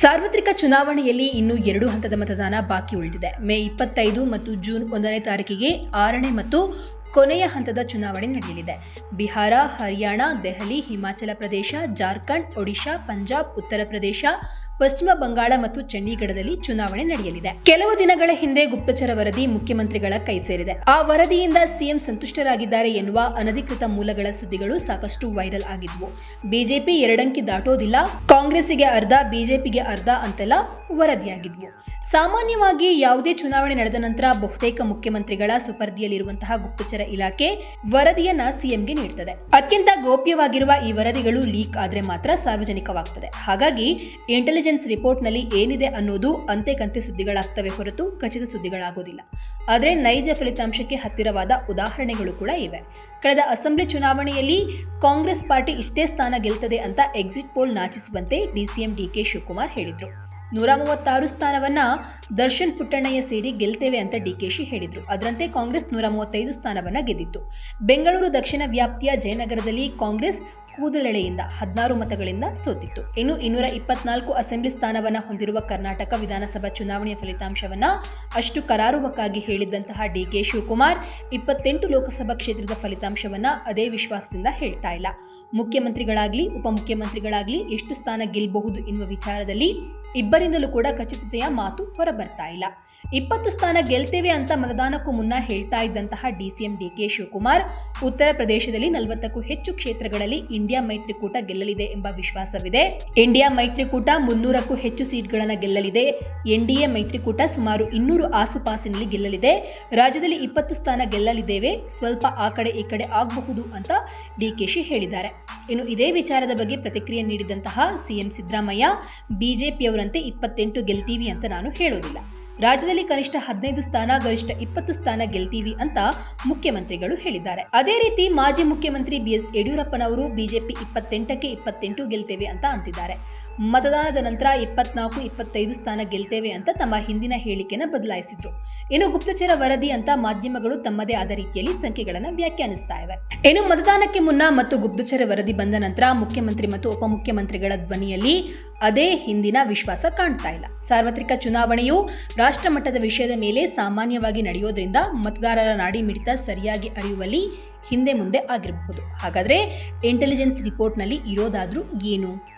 ಸಾರ್ವತ್ರಿಕ ಚುನಾವಣೆಯಲ್ಲಿ ಇನ್ನೂ ಎರಡು ಹಂತದ ಮತದಾನ ಬಾಕಿ ಉಳಿದಿದೆ. ಮೇ ಇಪ್ಪತ್ತೈದು ಮತ್ತು ಜೂನ್ ಒಂದನೇ ತಾರೀಕಿಗೆ ಆರನೇ ಮತ್ತು ಕೊನೆಯ ಹಂತದ ಚುನಾವಣೆ ನಡೆಯಲಿದೆ. ಬಿಹಾರ, ಹರಿಯಾಣ, ದೆಹಲಿ, ಹಿಮಾಚಲ ಪ್ರದೇಶ, ಜಾರ್ಖಂಡ್, ಒಡಿಶಾ, ಪಂಜಾಬ್, ಉತ್ತರ ಪ್ರದೇಶ ಪಶ್ಚಿಮ ಬಂಗಾಳ ಮತ್ತು ಚಂಡೀಗಢದಲ್ಲಿ ಚುನಾವಣೆ ನಡೆಯಲಿದೆ. ಕೆಲವು ದಿನಗಳ ಹಿಂದೆ ಗುಪ್ತಚರ ವರದಿ ಮುಖ್ಯಮಂತ್ರಿಗಳ ಕೈ ಸೇರಿದೆ. ಆ ವರದಿಯಿಂದ ಸಿಎಂ ಸಂತುಷ್ಟರಾಗಿದ್ದಾರೆ ಎನ್ನುವ ಅನಧಿಕೃತ ಮೂಲಗಳ ಸುದ್ದಿಗಳು ಸಾಕಷ್ಟು ವೈರಲ್ ಆಗಿದ್ವು. ಬಿಜೆಪಿ ಎರಡಂಕಿ ದಾಟೋದಿಲ್ಲ, ಕಾಂಗ್ರೆಸ್ಸಿಗೆ ಅರ್ಧ, ಬಿಜೆಪಿಗೆ ಅರ್ಧ ಅಂತೆಲ್ಲ ವರದಿಯಾಗಿದ್ವು. ಸಾಮಾನ್ಯವಾಗಿ ಯಾವುದೇ ಚುನಾವಣೆ ನಡೆದ ನಂತರ ಬಹುತೇಕ ಮುಖ್ಯಮಂತ್ರಿಗಳ ಸುಪರ್ದಿಯಲ್ಲಿರುವಂತಹ ಗುಪ್ತಚರ ಇಲಾಖೆ ವರದಿಯನ್ನ ಸಿಎಂಗೆ ನೀಡುತ್ತದೆ ಅತ್ಯಂತ ಗೋಪ್ಯವಾಗಿರುವ ಈ ವರದಿಗಳು ಲೀಕ್ ಆದ್ರೆ ಮಾತ್ರ ಸಾರ್ವಜನಿಕವಾಗ್ತದೆ. ಹಾಗಾಗಿ ಇಂಟೆಲಿಜೆನ್ಸ್ ರಿಪೋರ್ಟ್ನಲ್ಲಿ ಏನಿದೆ ಅನ್ನೋದು ಅಂತೆ ಕಂತೆ ಸುದ್ದಿಗಳಾಗ್ತವೆ ಹೊರತು ಖಚಿತ ಸುದ್ದಿಗಳಾಗೋದಿಲ್ಲ. ಆದರೆ ನೈಜ ಫಲಿತಾಂಶಕ್ಕೆ ಹತ್ತಿರವಾದ ಉದಾಹರಣೆಗಳು ಕೂಡ ಇವೆ. ಕಳೆದ ಅಸೆಂಬ್ಲಿ ಚುನಾವಣೆಯಲ್ಲಿ ಕಾಂಗ್ರೆಸ್ ಪಾರ್ಟಿ ಇಷ್ಟೇ ಸ್ಥಾನ ಗೆಲ್ತದೆ ಅಂತ ಎಕ್ಸಿಟ್ ಪೋಲ್ ನಾಚಿಸುವಂತೆ ಡಿಸಿಎಂ ಡಿಕೆ ಶಿವಕುಮಾರ್ ಹೇಳಿದ್ರು. ನೂರ ಮೂವತ್ತಾರು ಸ್ಥಾನವನ್ನ ದರ್ಶನ್ ಪುಟ್ಟಣ್ಣಯ್ಯ ಸೇರಿ ಗೆಲ್ತೇವೆ ಅಂತ ಡಿಕೆಶಿ ಹೇಳಿದ್ರು. ಅದರಂತೆ ಕಾಂಗ್ರೆಸ್ ನೂರ ಮೂವತ್ತೈದು ಸ್ಥಾನವನ್ನ ಗೆದ್ದಿತ್ತು. ಬೆಂಗಳೂರು ದಕ್ಷಿಣ ವ್ಯಾಪ್ತಿಯ ಜಯನಗರದಲ್ಲಿ ಕಾಂಗ್ರೆಸ್ ಕೂದಲೆಳೆಯಿಂದ ಹದಿನಾರು ಮತಗಳಿಂದ ಸೋತಿತ್ತು. ಇನ್ನು ಇನ್ನೂರ ಇಪ್ಪತ್ನಾಲ್ಕು ಅಸೆಂಬ್ಲಿ ಸ್ಥಾನವನ್ನು ಹೊಂದಿರುವ ಕರ್ನಾಟಕ ವಿಧಾನಸಭಾ ಚುನಾವಣೆಯ ಫಲಿತಾಂಶವನ್ನ ಅಷ್ಟು ಕರಾರುವಕ್ಕಾಗಿ ಹೇಳಿದ್ದಂತಹ ಡಿಕೆ ಶಿವಕುಮಾರ್ ಇಪ್ಪತ್ತೆಂಟು ಲೋಕಸಭಾ ಕ್ಷೇತ್ರದ ಫಲಿತಾಂಶವನ್ನ ಅದೇ ವಿಶ್ವಾಸದಿಂದ ಹೇಳ್ತಾ ಇಲ್ಲ. ಮುಖ್ಯಮಂತ್ರಿಗಳಾಗ್ಲಿ, ಉಪಮುಖ್ಯಮಂತ್ರಿಗಳಾಗ್ಲಿ ಎಷ್ಟು ಸ್ಥಾನ ಗೆಲ್ಲಬಹುದು ಎನ್ನುವ ವಿಚಾರದಲ್ಲಿ ಇಬ್ಬರಿಂದಲೂ ಕೂಡ ಖಚಿತತೆಯ ಮಾತು ಹೊರಬರ್ತಾ ಇಲ್ಲ. ಇಪ್ಪತ್ತು ಸ್ಥಾನ ಗೆಲ್ತೇವೆ ಅಂತ ಮತದಾನಕ್ಕೂ ಮುನ್ನ ಹೇಳ್ತಾ ಇದ್ದಂತಹ ಡಿಸಿಎಂ ಡಿಕೆ ಶಿವಕುಮಾರ್, ಉತ್ತರ ಪ್ರದೇಶದಲ್ಲಿ ನಲವತ್ತಕ್ಕೂ ಹೆಚ್ಚು ಕ್ಷೇತ್ರಗಳಲ್ಲಿ ಇಂಡಿಯಾ ಮೈತ್ರಿಕೂಟ ಗೆಲ್ಲಲಿದೆ ಎಂಬ ವಿಶ್ವಾಸವಿದೆ. ಇಂಡಿಯಾ ಮೈತ್ರಿಕೂಟ ಮುನ್ನೂರಕ್ಕೂ ಹೆಚ್ಚು ಸೀಟ್ಗಳನ್ನು ಗೆಲ್ಲಲಿದೆ. ಎನ್ಡಿಎ ಮೈತ್ರಿಕೂಟ ಸುಮಾರು ಇನ್ನೂರು ಆಸುಪಾಸಿನಲ್ಲಿ ಗೆಲ್ಲಲಿದೆ. ರಾಜ್ಯದಲ್ಲಿ ಇಪ್ಪತ್ತು ಸ್ಥಾನ ಗೆಲ್ಲಲಿದ್ದೇವೆ. ಸ್ವಲ್ಪ ಆ ಕಡೆ ಈ ಕಡೆ ಆಗಬಹುದು ಅಂತ ಡಿಕೆಶಿ ಹೇಳಿದ್ದಾರೆ. ಇನ್ನು ಇದೇ ವಿಚಾರದ ಬಗ್ಗೆ ಪ್ರತಿಕ್ರಿಯೆ ನೀಡಿದಂತಹ ಸಿಎಂ ಸಿದ್ದರಾಮಯ್ಯ ಬಿಜೆಪಿಯವರಂತೆ ಇಪ್ಪತ್ತೆಂಟು ಗೆಲ್ತೀವಿ ಅಂತ ನಾನು ಹೇಳೋದಿಲ್ಲ. ರಾಜ್ಯದಲ್ಲಿ ಕನಿಷ್ಠ ಹದಿನೈದು ಸ್ಥಾನ, ಗರಿಷ್ಠ ಇಪ್ಪತ್ತು ಸ್ಥಾನ ಗೆಲ್ತೀವಿ ಅಂತ ಮುಖ್ಯಮಂತ್ರಿಗಳು ಹೇಳಿದ್ದಾರೆ. ಅದೇ ರೀತಿ ಮಾಜಿ ಮುಖ್ಯಮಂತ್ರಿ ಬಿಎಸ್ ಯಡಿಯೂರಪ್ಪನವರು ಬಿಜೆಪಿ ಇಪ್ಪತ್ತೆಂಟಕ್ಕೆ ಇಪ್ಪತ್ತೆಂಟು ಗೆಲ್ತೇವೆ ಅಂತ ಅಂತಿದ್ದಾರೆ. ಮತದಾನದ ನಂತರ ಇಪ್ಪತ್ನಾಲ್ಕು, ಇಪ್ಪತ್ತೈದು ಸ್ಥಾನ ಗೆಲ್ತೇವೆ ಅಂತ ತಮ್ಮ ಹಿಂದಿನ ಹೇಳಿಕೆನ ಬದಲಾಯಿಸಿದ್ರು. ಇನ್ನು ಗುಪ್ತಚರ ವರದಿ ಅಂತ ಮಾಧ್ಯಮಗಳು ತಮ್ಮದೇ ಆದ ರೀತಿಯಲ್ಲಿ ಸಂಖ್ಯೆಗಳನ್ನು ವ್ಯಾಖ್ಯಾನಿಸ್ತಾ ಇವೆ. ಇನ್ನು ಮತದಾನಕ್ಕೆ ಮುನ್ನ ಮತ್ತು ಗುಪ್ತಚರ ವರದಿ ಬಂದ ನಂತರ ಮುಖ್ಯಮಂತ್ರಿ ಮತ್ತು ಉಪಮುಖ್ಯಮಂತ್ರಿಗಳ ಧ್ವನಿಯಲ್ಲಿ ಅದೇ ಹಿಂದಿನ ವಿಶ್ವಾಸ ಕಾಣ್ತಾ ಇಲ್ಲ. ಸಾರ್ವತ್ರಿಕ ಚುನಾವಣೆಯು ರಾಷ್ಟ್ರಮಟ್ಟದ ವಿಷಯದ ಮೇಲೆ ಸಾಮಾನ್ಯವಾಗಿ ನಡೆಯೋದ್ರಿಂದ ಮತದಾರರ ನಾಡಿ ಮಿಡಿತ ಸರಿಯಾಗಿ ಅರಿಯುವಲ್ಲಿ ಹಿಂದೆ ಮುಂದೆ ಆಗಿರಬಹುದು. ಹಾಗಾದರೆ ಇಂಟೆಲಿಜೆನ್ಸ್ ರಿಪೋರ್ಟ್ನಲ್ಲಿ ಇರೋದಾದರೂ ಏನು?